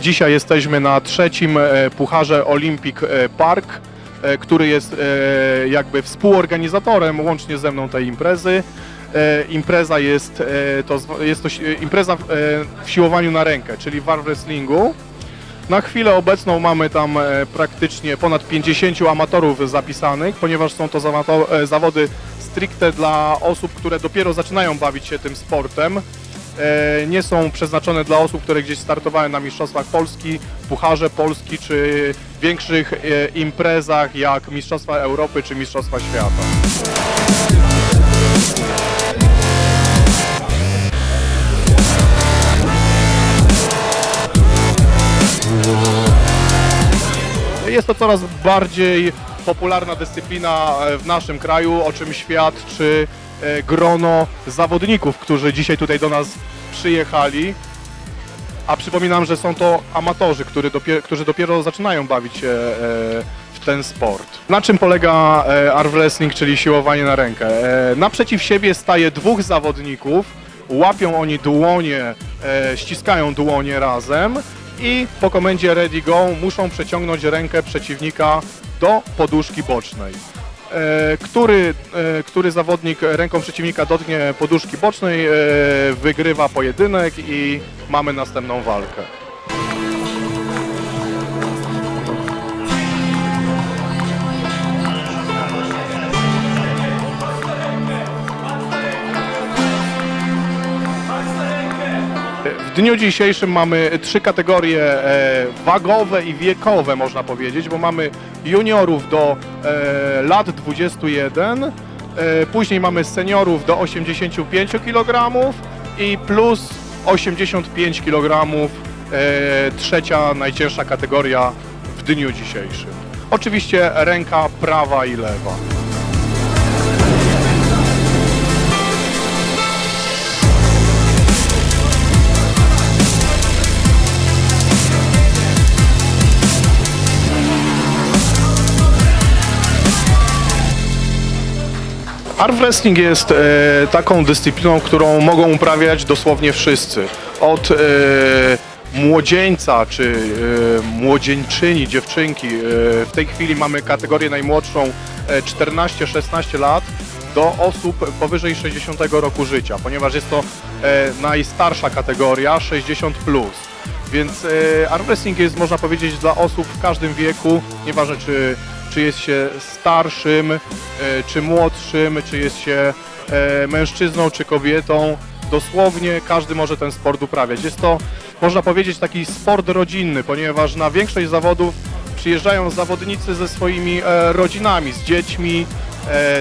Dzisiaj jesteśmy na trzecim e, Pucharze Olympic e, Park, e, który jest jakby współorganizatorem łącznie ze mną tej imprezy. Impreza jest to, jest to impreza w, siłowaniu na rękę, czyli w wrestlingu. Na chwilę obecną mamy tam praktycznie ponad 50 amatorów zapisanych, ponieważ są to zawody stricte dla osób, które dopiero zaczynają bawić się tym sportem. E, Nie są przeznaczone dla osób, które gdzieś startowały na Mistrzostwach Polski, Pucharze Polski czy większych e, imprezach jak Mistrzostwa Europy czy Mistrzostwa Świata. Jest to coraz bardziej popularna dyscyplina e, w naszym kraju, o czym świadczy grono zawodników, którzy dzisiaj tutaj do nas przyjechali. A przypominam, że są to amatorzy, którzy dopiero, którzy dopiero zaczynają bawić się e, w ten sport. Na czym polega e, arm wrestling, czyli siłowanie na rękę? E, Naprzeciw siebie staje dwóch zawodników, łapią oni dłonie, e, ściskają dłonie razem i po komendzie ready go muszą przeciągnąć rękę przeciwnika do poduszki bocznej. E, Który, e, który zawodnik ręką przeciwnika dotknie poduszki bocznej, e, wygrywa pojedynek i mamy następną walkę. Dniu dzisiejszym mamy trzy kategorie e, wagowe i wiekowe, można powiedzieć, bo mamy juniorów do e, lat 21, e, później mamy seniorów do 85 kg i plus 85 kg e, trzecia najcięższa kategoria w dniu dzisiejszym. Oczywiście ręka prawa i lewa. Arm wrestling jest e, taką dyscypliną, którą mogą uprawiać dosłownie wszyscy. Od e, młodzieńca czy e, młodzieńczyni, dziewczynki. E, w tej chwili mamy kategorię najmłodszą e, 14-16 lat do osób powyżej 60 roku życia, ponieważ jest to e, najstarsza kategoria 60 plus. Więc e, arm wrestling jest, można powiedzieć, dla osób w każdym wieku, nieważne czy, czy jest się starszym, e, czy młodszym, czy jest się e, mężczyzną, czy kobietą. Dosłownie każdy może ten sport uprawiać. Jest to, można powiedzieć, taki sport rodzinny, ponieważ na większość zawodów przyjeżdżają zawodnicy ze swoimi e, rodzinami, z dziećmi,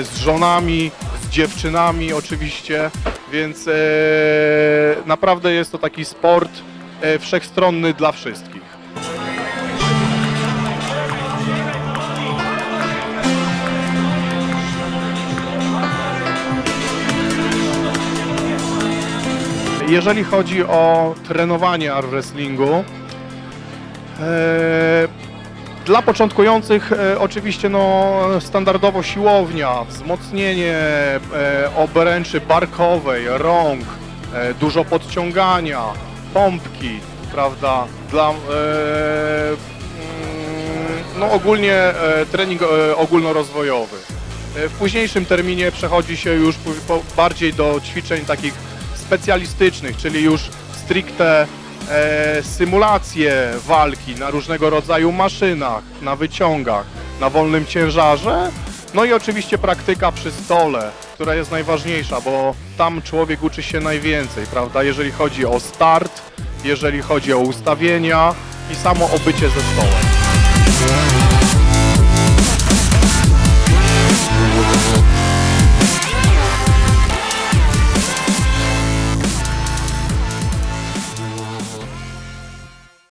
z żonami, z dziewczynami oczywiście, więc naprawdę jest to taki sport wszechstronny dla wszystkich. Jeżeli chodzi o trenowanie arm wrestlingu, e, dla początkujących e, oczywiście no, standardowo siłownia, wzmocnienie e, obręczy barkowej, rąk, dużo podciągania, pompki, prawda, dla mm, no, ogólnie trening ogólnorozwojowy. W późniejszym terminie przechodzi się już bardziej do ćwiczeń takich specjalistycznych, czyli już stricte e, symulacje walki na różnego rodzaju maszynach, na wyciągach, na wolnym ciężarze. No i oczywiście praktyka przy stole, która jest najważniejsza, bo tam człowiek uczy się najwięcej, prawda? Jeżeli chodzi o start, jeżeli chodzi o ustawienia i samo obycie ze stołem.